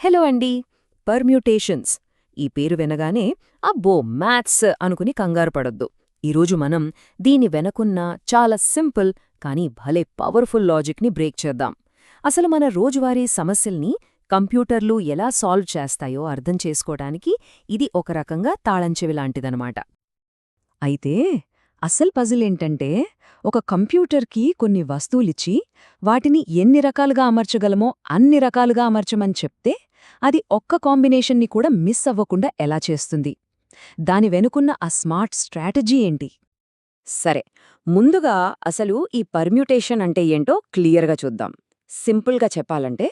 Hello అండి permutations. ఈ పేరు వినగానే అబ్బో మ్యాథ్స్ అనుకుని కంగారు పడొద్దు. ఈరోజు మనం దీని వెనకున్న చాలా సింపుల్ కానీ భలే పవర్ఫుల్ లాజిక్ని బ్రేక్ చేద్దాం. అసలు మన రోజువారీ సమస్యల్ని కంప్యూటర్లు ఎలా సాల్వ్ చేస్తాయో అర్థం చేసుకోవడానికి ఇది ఒక రకంగా తాళంచెవి లాంటిదనమాట. అయితే అసలు పజిల్ ఏంటంటే ఒక కంప్యూటర్కి కొన్ని వస్తువులిచ్చి వాటిని ఎన్ని రకాలుగా అమర్చగలమో అన్ని రకాలుగా అమర్చమని చెప్తే అది ఒక్క కాంబినేషన్ని కూడా మిస్ అవ్వకుండా ఎలా చేస్తుంది? దాని వెనుకున్న ఆ స్మార్ట్ స్ట్రాటజీ ఏంటి? సరే ముందుగా అసలు ఈ పర్మ్యూటేషన్ అంటే ఏంటో క్లియర్గా చూద్దాం. సింపుల్గా చెప్పాలంటే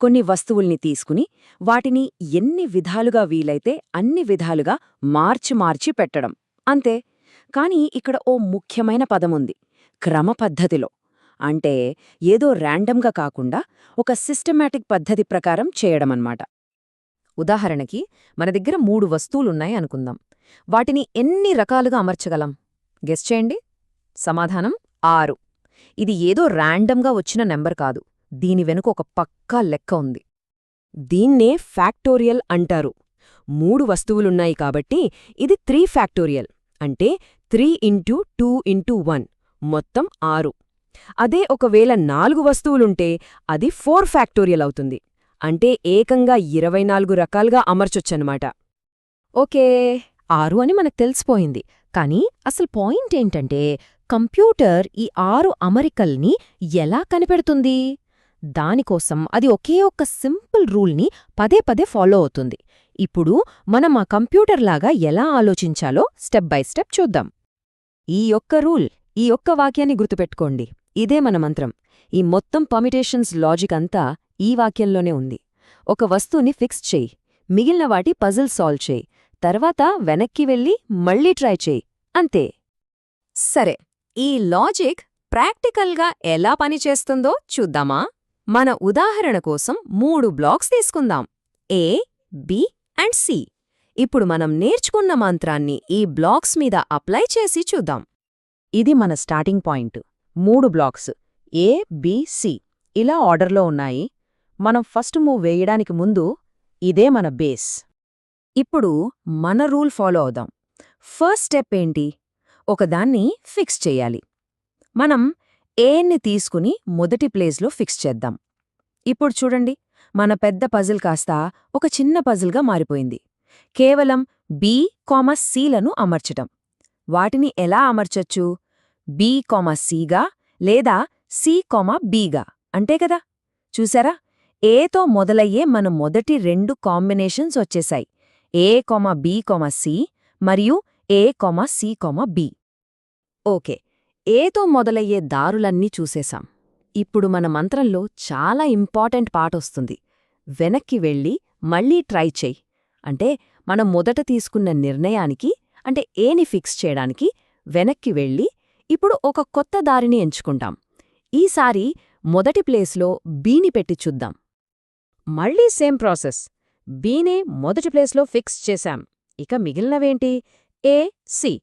కొన్ని వస్తువుల్ని తీసుకుని వాటిని ఎన్ని విధాలుగా వీలైతే అన్ని విధాలుగా మార్చి మార్చి పెట్టడం. అంతే. కాని ఇక్కడ ఓ ముఖ్యమైన పదముంది క్రమపద్ధతిలో. అంటే ఏదో ర్యాండమ్గా కాకుండా ఒక సిస్టమాటిక్ పద్ధతి ప్రకారం చేయడమన్నమాట. ఉదాహరణకి మన దగ్గర మూడు వస్తువులున్నాయి అనుకుందాం. వాటిని ఎన్ని రకాలుగా అమర్చగలం? గెస్ చేయండి. సమాధానం ఆరు. ఇది ఏదో ర్యాండమ్గా వచ్చిన నెంబర్ కాదు. దీని వెనుక ఒక పక్కా లెక్క ఉంది. దీన్నే ఫ్యాక్టోరియల్ అంటారు. మూడు వస్తువులున్నాయి కాబట్టి ఇది త్రీ ఫ్యాక్టోరియల్ అంటే three into two into one. మొత్తం ఆరు. అదే ఒకవేళ నాలుగు వస్తువులుంటే అది ఫోర్ ఫ్యాక్టోరియల్ అవుతుంది. అంటే ఏకంగా ఇరవై నాలుగు రకాలుగా అమర్చొచ్చనమాట ఓకే ఆరు అని మనకు తెలిసిపోయింది. కానీ అసలు పాయింట్ ఏంటంటే కంప్యూటర్ ఈ ఆరు అమరికల్ని ఎలా కనిపెడుతుంది? దానికోసం అది ఒకే ఒక్క సింపుల్ రూల్ని పదే పదే ఫాలో అవుతుంది. ఇప్పుడు మనం ఆ కంప్యూటర్లాగా ఎలా ఆలోచించాలో స్టెప్ బై స్టెప్ చూద్దాం. ఈ ఒక్క రూల్ ఈ ఒక్క వాక్యాన్ని గుర్తుపెట్టుకోండి. ఇదే మన మంత్రం. ఈ మొత్తం పమిటేషన్స్ లాజిక్ అంతా ఈ వాక్యంలోనే ఉంది. ఒక వస్తువుని ఫిక్స్ చేయి. మిగిలిన వాటి పజిల్ సాల్వ్ చేయి. తర్వాత వెనక్కి వెళ్ళి మళ్ళీ ట్రై చేయి. అంతే. సరే. ఈ లాజిక్ ప్రాక్టికల్గా ఎలా పనిచేస్తుందో చూద్దామా? మన ఉదాహరణ కోసం మూడు బ్లాక్స్ తీసుకుందాం. ఏ బి అండ్ సి ఇప్పుడు మనం నేర్చుకున్న మంత్రాన్ని ఈ బ్లాక్స్ మీద అప్లై చేసి చూద్దాం. ఇది మన స్టార్టింగ్ పాయింట్ మూడు బ్లాక్స్. ఏ బిసి ఇలా ఆర్డర్లో ఉన్నాయి. మనం ఫస్ట్ మూవ్ వేయడానికి ముందు ఇదే మన బేస్. ఇప్పుడు మన రూల్ ఫాలో అవుదాం. ఫస్ట్ స్టెప్ ఏంటి? ఒకదాన్ని ఫిక్స్ చెయ్యాలి మనం ఏన్ని తీసుకుని మొదటి ప్లేస్లో ఫిక్స్ చేద్దాం. ఇప్పుడు చూడండి మన పెద్ద పజిల్ కాస్త ఒక చిన్న పజిల్గా మారిపోయింది. కేవలం బి కామ సీలను అమర్చటం. వాటిని ఎలా అమర్చొచ్చు? బి కామ సీగా లేదా సి కామ బీగా అంటే కదా? చూసారా? ఏతో మొదలయ్యే మన మొదటి రెండు కాంబినేషన్స్ వచ్చేశాయి A comma B comma C మరియు A comma C comma B. Okay. ఏతో మొదలయ్యే దారులన్నీ చూసేశాం. ఇప్పుడు మన మంత్రంలో చాలా ఇంపార్టెంట్ పాటొస్తుంది వెనక్కి వెళ్ళి మళ్ళీ ట్రై చెయ్యి. అంటే మనం మొదట తీసుకున్న నిర్ణయానికి అంటే ఏని ఫిక్స్ చేయడానికి వెనక్కి వెళ్ళి ఇప్పుడు ఒక కొత్త దారిని ఎంచుకుంటాం. ఈసారి మొదటి ప్లేస్లో బీని పెట్టి చూద్దాం. మళ్ళీ సేమ్ ప్రాసెస్. బీనే మొదటి ప్లేస్లో ఫిక్స్ చేశాం. ఇక మిగిలినవేంటి? A C.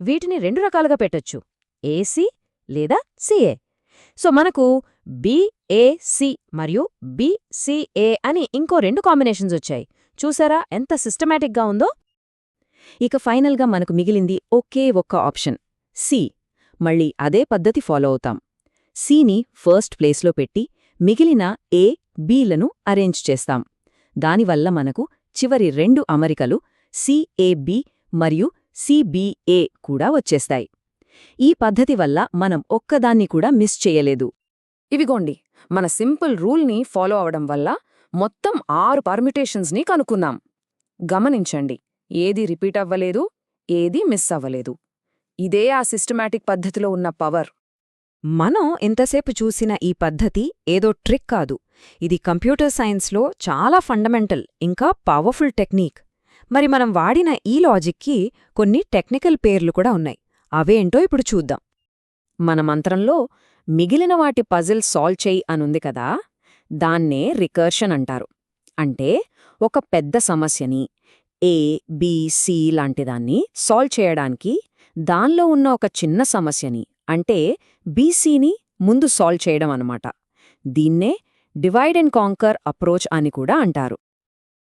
వీటిని రెండు రకాలుగా పెట్టొచ్చు. ఏసి లేదా సిఏ సో మనకు బిఏసి మరియు బిసిఏ అని ఇంకో రెండు కాంబినేషన్స్ వచ్చాయి. చూసారా ఎంత సిస్టమాటిక్గా ఉందో? ఇక ఫైనల్గా మనకు మిగిలింది ఒకే ఒక్క ఆప్షన్. సి. మళ్ళీ అదే పద్ధతి ఫాలో అవుతాం. సిని ఫస్ట్ ప్లేస్లో పెట్టి మిగిలిన ఏ బీలను అరేంజ్ చేస్తాం. దానివల్ల మనకు చివరి రెండు అమరికలు సిఏబి మరియు సిబిఏ కూడా వచ్చేస్తాయి. ఈ పద్ధతి వల్ల మనం ఒక్కదాన్ని కూడా మిస్ చేయలేదు. ఇవిగోండి. మన సింపుల్ రూల్ని ఫాలో అవడం వల్ల మొత్తం ఆరు పర్మిటేషన్స్ని కనుక్కున్నాం. గమనించండి. ఏది రిపీట్ అవ్వలేదు ఏది మిస్ అవ్వలేదు. ఇదే ఆ సిస్టమాటిక్ పద్ధతిలో ఉన్న పవర్. మనం ఇంతసేపు చూసిన ఈ పద్ధతి ఏదో ట్రిక్ కాదు. ఇది కంప్యూటర్ సైన్స్లో చాలా ఫండమెంటల్ ఇంకా పవర్ఫుల్ టెక్నిక్. మరి మనం వాడిన ఈ లాజిక్కి కొన్ని టెక్నికల్ పేర్లు కూడా ఉన్నాయి. అవేంటో ఇప్పుడు చూద్దాం. మన మంత్రంలో మిగిలిన వాటి పజిల్ సాల్వ్ చేయి అనుంది కదా? దాన్నే రికర్షన్ అంటారు. అంటే ఒక పెద్ద సమస్యని ఏ బి సి లాంటిదాన్ని సాల్వ్ చేయడానికి దానిలో ఉన్న ఒక చిన్న సమస్యని అంటే బీసీని ముందు సాల్వ్ చేయడం అనమాట దీన్నే డివైడ్ అండ్ కాంకర్ అప్రోచ్ అని కూడా అంటారు.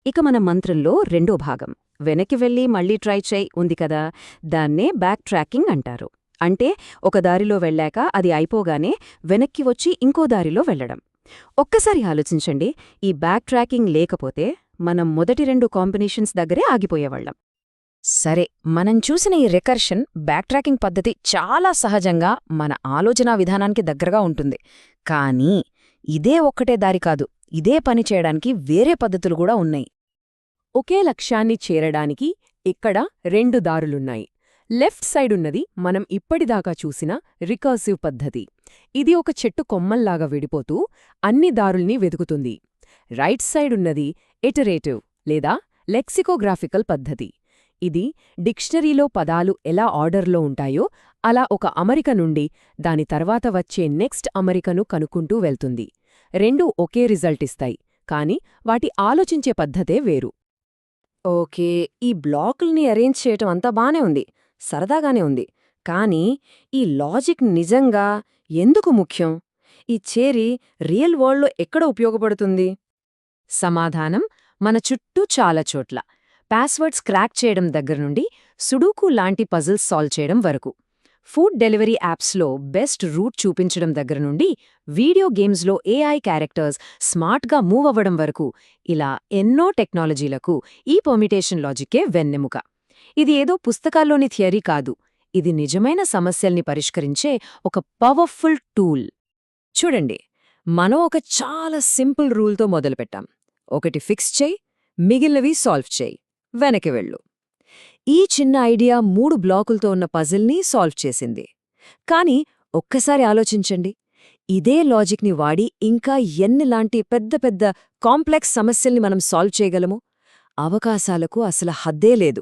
ఇక మన మంత్రంలో రెండో భాగం. వెనక్కి వెళ్ళి మళ్ళీ ట్రై చేయి ఉంది కదా? దాన్నే బ్యాక్ ట్రాకింగ్ అంటారు. అంటే ఒక దారిలో వెళ్ళాక అది అయిపోగానే వెనక్కి వచ్చి ఇంకో దారిలో వెళ్ళడం. ఒక్కసారి ఆలోచించండి ఈ బ్యాక్ ట్రాకింగ్ లేకపోతే మనం మొదటి రెండు కాంబినేషన్స్ దగ్గరే ఆగిపోయేవాళ్ళం. సరే మనం చూసిన ఈ రికర్షన్ బ్యాక్ ట్రాకింగ్ పద్ధతి చాలా సహజంగా మన ఆలోచనా విధానానికి దగ్గరగా ఉంటుంది. కానీ ఇదే ఒక్కటే దారి కాదు. ఇదే పని చేయడానికి వేరే పద్ధతులు కూడా ఉన్నాయి. ఒకే లక్ష్యాన్ని చేరడానికి ఇక్కడ రెండు దారులున్నాయి. లెఫ్ట్ సైడ్ ఉన్నది మనం ఇప్పటిదాకా చూసిన రికర్సివ్ పద్ధతి. ఇది ఒక చెట్టు కొమ్మల్లాగా విడిపోతూ అన్ని దారుల్ని వెతుకుతుంది. రైట్ సైడ్ ఉన్నది ఎటరేటివ్ లేదా లెక్సికోగ్రాఫికల్ పద్ధతి. ఇది డిక్షనరీలో పదాలు ఎలా ఆర్డర్లో ఉంటాయో అలా ఒక అమరిక నుండి దాని తర్వాత వచ్చే నెక్స్ట్ అమరికను కనుక్కుంటూ వెళ్తుంది. రెండూ ఒకే రిజల్ట్ ఇస్తాయి కాని వాటి ఆలోచించే పద్ధతే వేరు. ఓకే ఈ బ్లాకుల్ని అరేంజ్ చేయటం అంతా బానే ఉంది సరదాగానే ఉంది కానీ ఈ లాజిక్ నిజంగా ఎందుకు ముఖ్యం? ఈ చేరి రియల్ వరల్డ్లో ఎక్కడ ఉపయోగపడుతుంది? సమాధానం మన చుట్టూ చాలా చోట్ల. పాస్వర్డ్స్ క్రాక్ చేయడం దగ్గర నుండి సుడూకు లాంటి పజిల్స్ సాల్వ్ చేయడం వరకు. ఫుడ్ డెలివరీ యాప్స్లో బెస్ట్ రూట్ చూపించడం దగ్గర నుండి వీడియో గేమ్స్లో ఏఐ క్యారెక్టర్స్ స్మార్ట్గా మూవ్ అవ్వడం వరకు ఇలా ఎన్నో టెక్నాలజీలకు ఈ పర్మిటేషన్ లాజిక్కే వెన్నెముక. ఇది ఏదో పుస్తకాల్లోని థియరీ కాదు. ఇది నిజమైన సమస్యల్ని పరిష్కరించే ఒక పవర్ఫుల్ టూల్. చూడండి మనం ఒక చాలా సింపుల్ రూల్తో మొదలుపెట్టాం. ఒకటి ఫిక్స్ చేయి మిగిలినవి సాల్వ్ చేయి. వెనక్కి వెళ్ళు. ఈ చిన్న ఐడియా మూడు బ్లాకులతో ఉన్న పజిల్ని సాల్వ్ చేసింది. కానీ ఒక్కసారి ఆలోచించండి. ఇదే లాజిక్ని వాడి ఇంకా ఎన్నిలాంటి పెద్ద పెద్ద కాంప్లెక్స్ సమస్యల్ని మనం సాల్వ్ చేయగలము? అవకాశాలకు అసలు హద్దే లేదు.